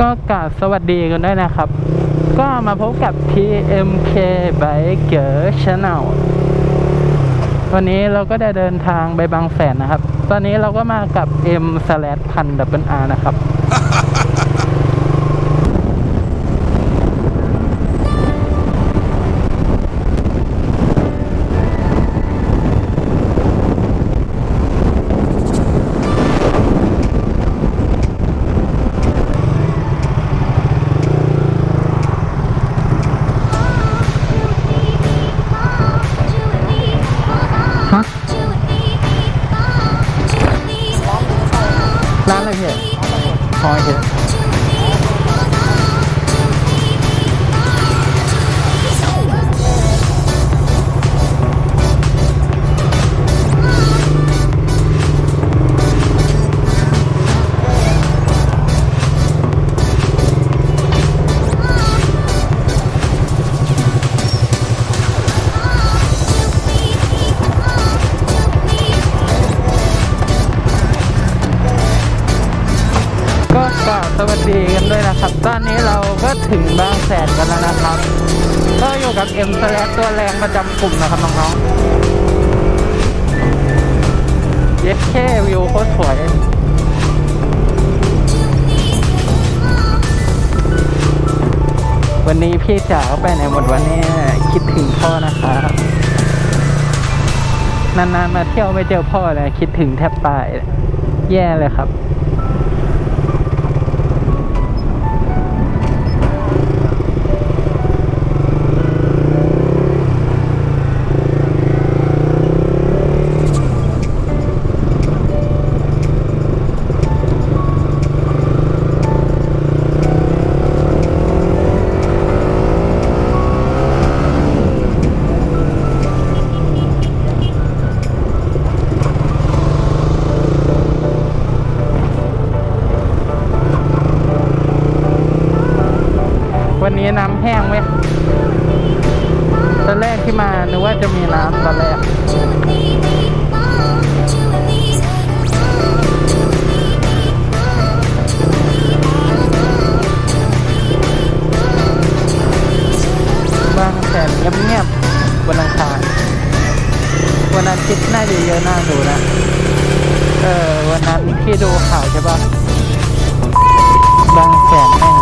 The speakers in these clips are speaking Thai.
ก็กราบสวัสดีกันด้วยนะครับ ก็มาพบกับ TMK Biker Channel วันนี้เราก็ได้เดินทางไปบางแสนนะครับ ตอนนี้เราก็มากับ M slash พันดับเบิล R นะครับ ครับตอนนี้เราก็ถึงบางแสนกันแล้วนะครับ ก็อยู่กับ M slash ตัวแรงประจำกลุ่มนะครับน้องๆเย็ดแค่วิวโคตรสวยวันนี้พี่จ๋าไปไหนหมดวันนี้คิดถึงพ่อนะครับนานๆมาเที่ยวไม่เจอพ่อเลยคิดถึงแทบตายแย่เลยครับ แห้งไหมตอนแรกที่มานึกว่าจะมีน้ำตอนแรกบางแสนเงียบๆวันอังคารวันอาทิตย์น่าจะเยอะน่าดูนะ เออ วันนั้นที่ดูข่าวใช่ปะบางแสนแม่ง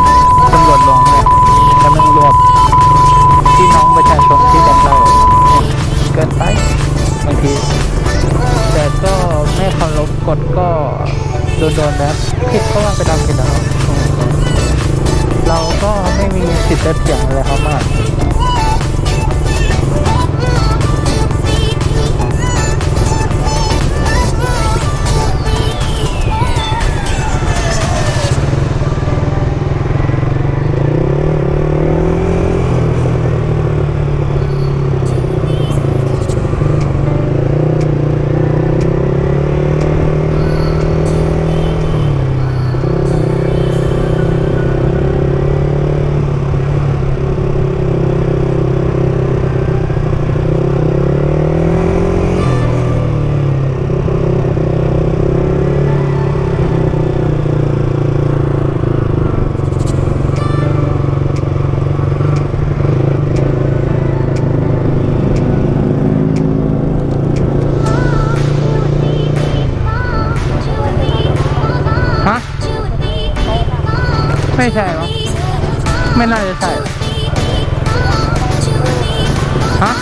โดนโดนๆแบบผิดก็ว่าไปตามผิดแล้วเราก็ไม่มีสิทธิ์จะเถียงอะไรเขามาก ไม่ใช่หรอไม่น่าจะใช่หรอฮะ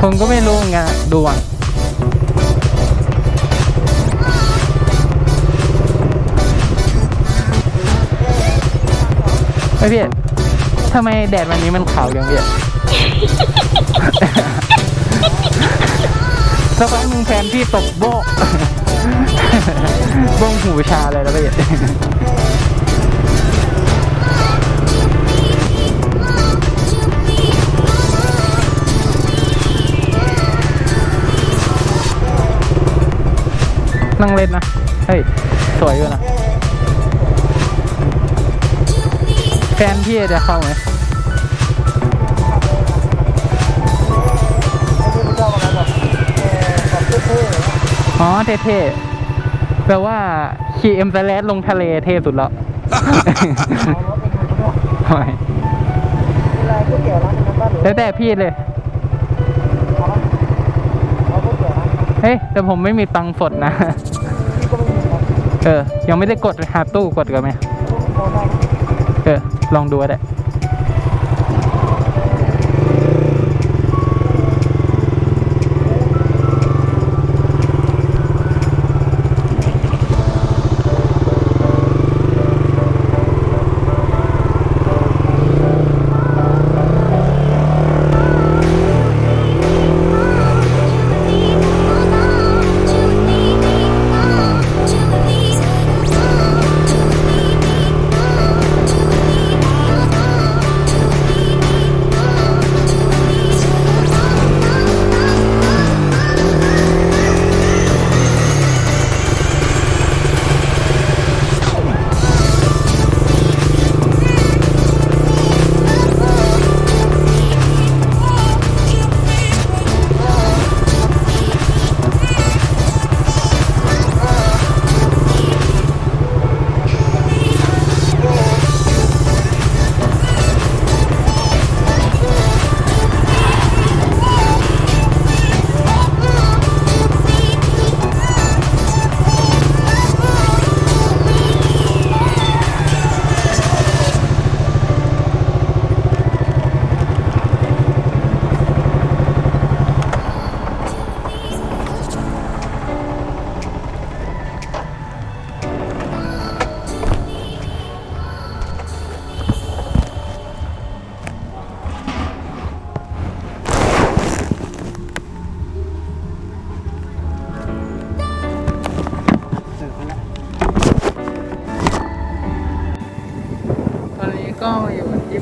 ผมก็ไม่รู้เหมือนกันอะดูอะไอ้ยพี่ทำไมแดดวันนี้มันขาวอย่างเงี้ยสักพักมึงแฟนพี่ตบโบะ บ้องหูชาเลยแล้วพี่นั่งเล่นนะ เฮ้ย สวยอยู่นะ แฟนพี่จะเข้าไหมอ๋อเท่ๆ แปลว่าขี่เอ็มแซลลงทะเลเท่สุดแล้วโอ้ยเวลาก๋วยเตี๋ยวร้านนั้นบ้านหรือแล้วแต่พี่เลยเอาปะเอาก๋วยเตี๋ยวร้านนั้นเฮ้ย แต่ผมไม่มีตังค์สดนะพี่ก็ไม่มีครับเออ ยังไม่ได้กดหาตู้กดกันไหมโทรได้เออ ลองดูก็ได้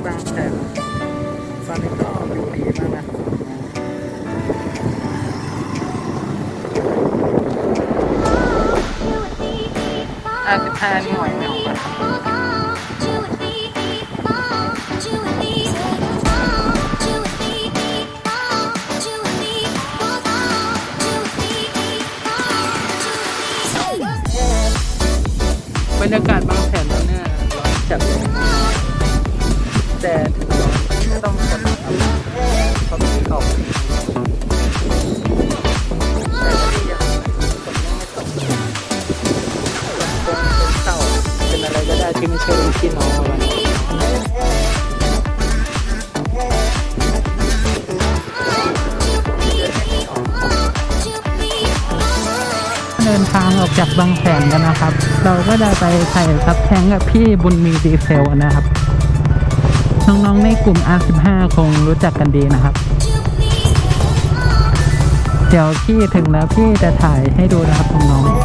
บางแสนตอนนี้ก็อยู่ดีมากนะอาสิบห้านี่ เดินทางออกจากบางแสนกันนะครับ เราก็จะไปใส่ซับแทงกับพี่บุญมีดีเซลนะครับ น้องๆในกลุ่ม R15 คงรู้จักกันดีนะครับ เดี๋ยวพี่ถึงแล้วพี่จะถ่ายให้ดูนะครับน้องๆ